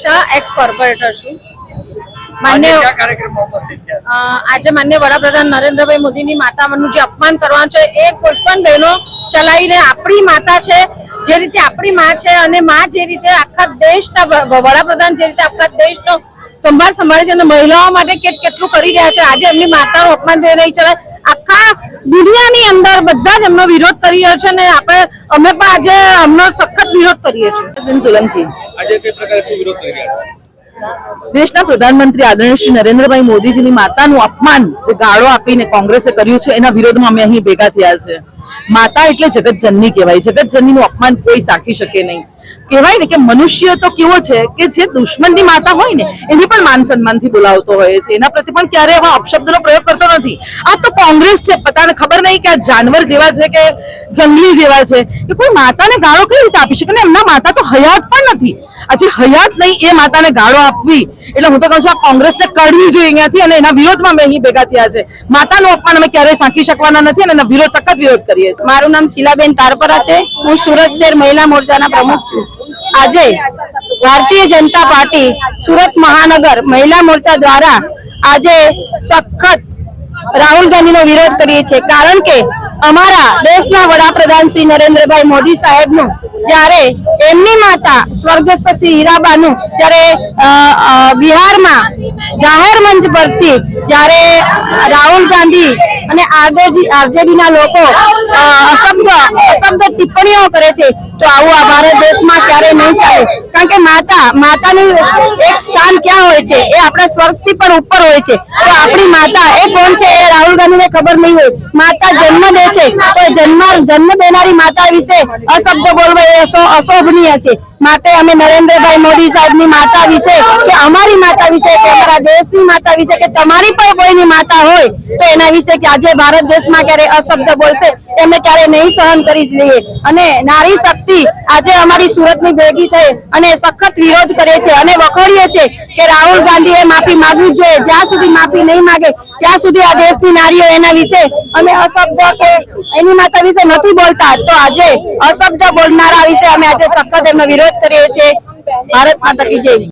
Shah x corporator છું? માન્ય આજે માન્ય વડાપ્રધાન નરેન્દ્રભાઈ મોદીની માતાનું જે અપમાન કરવાનું છે એ કોઈ પણ બહેનો ચલાવીને આપણી માતા છે જે રીતે આપણી માં છે અને માં જે રીતે આખા દેશના વડાપ્રધાન જે રીતે આખા દેશનો સંભાળ સંભાળે છે અને મહિલાઓ માટે કેટ કેટલું કરી રહ્યા છે. આજે એમની માતાનું અપમાન થઈ રહી છે. આખા દુનિયાની અંદર બધા જ એમનો વિરોધ કરી રહ્યો છે અને આપણે અમે પણ આજે એમનો સખત વિરોધ કરીએ છીએ. સોલંકી. દેશના પ્રધાનમંત્રી આદરણીય શ્રી નરેન્દ્રભાઈ મોદીજીની માતાનું અપમાન જે ગાળો આપીને કોંગ્રેસે કર્યું છે એના વિરોધમાં અમે અહીં ભેગા થયા છે. માતા એટલે જગતજનની કહેવાય. જગતજનનીનું અપમાન કોઈ સાકી શકે નહીં. કહેવાય ને કે મનુષ્ય તો કેવો છે કે જે દુશ્મનની માતા હોય ને, એને પણ માન સન્માનથી બોલાવતો હોય છે. એના પ્રત્યે પણ ક્યારે એવા અપશબ્દનો પ્રયોગ કરતો નથી. આ તો કોંગ્રેસ છે, પતાને ખબર નહીં કે આ જાનવર જેવા છે કે જંગલી જેવા છે. કે કોઈ માતાને ગાળો કઈ રીતે આપી શકે? ને એમના માતા તો હયાત પણ નથી. આજે હયાત નહીં, એ માતાને ગાળો આપવી. એટલે હું તો કહું છું, આ કોંગ્રેસને કાઢવી જોઈએ અહીંયાથી અને એના વિરોધમાં અમે અહીં ભેગા થયા છે. માતાનું અપમાન અમે ક્યારેય સાંકી શકવાના નથી અને એના વિરોધ સખત વિરોધ કરીએ છીએ. મારું નામ શીલાબેન તારપરા છે. હું સુરત શહેર મહિલા મોરચાના પ્રમુખ છું. આજે ભારતીય જનતા પાર્ટી સુરત મહાનગર મહિલા મોરચા દ્વારા આજે સખત રાહુલ ગાંધીનો વિરોધ કરીએ છીએ. કારણ કે અમારા દેશના વડાપ્રધાન શ્રી નરેન્દ્રભાઈ મોદી સાહેબનું જ્યારે એમની માતા સ્વર્ગસ્થ શ્રી હીરાબાનું જ્યારે બિહારમાં જાહેર મંચ પરથી જ્યારે રાહુલ ગાંધી અને આરજેડી ના લોકો અશબ્દ અશબ્દ ટિપ્પણીઓ કરે છે, તો આવું આ ભારત દેશમાં ક્યારે નહીં ચાલે. કારણ કે માતા, માતાનું એક સ્થાન ક્યાં હોય છે? એ આપણા સ્વર્ગથી પણ ઉપર હોય છે. તો આપણી માતા એ કોણ છે? એ રાહુલ ગાંધીને ખબર નહીં હોય. માતા જન્મ દે છે. તો જન્મ જન્મ દેનારી માતા વિશે અશબ્દ બોલવો એ અશોભનીય છે. માટે અમે નરેન્દ્રભાઈ મોદી સાહેબની માતા વિશે કે અમારી માતા વિશે કે અમારા દેશની માતા વિશે કે તમારી પણ કોઈની માતા હોય, તો એના વિશે કે આજે ભારત દેશમાં ક્યારે અશબ્દ બોલશે અમે ક્યારે નહીં સહન કરી લઈએ. અને નારી શક્તિ આજે અમારી સુરતની ભેગી થઈ અને સખત વિરોધ કરે છે અને વખોડીએ છે કે રાહુલ ગાંધીએ માફી માંગવી જોઈએ. જ્યાં સુધી માફી નહીં માંગે, ત્યાં સુધી આ દેશની નારીઓ એના વિશે અમે અશબ્દ કે એની માતા વિશે નથી બોલતા. તો આજે અશબ્દ બોલનારા વિશે અમે આજે સખત એમનો વિરોધ કરીએ છીએ. ભારત માતા કી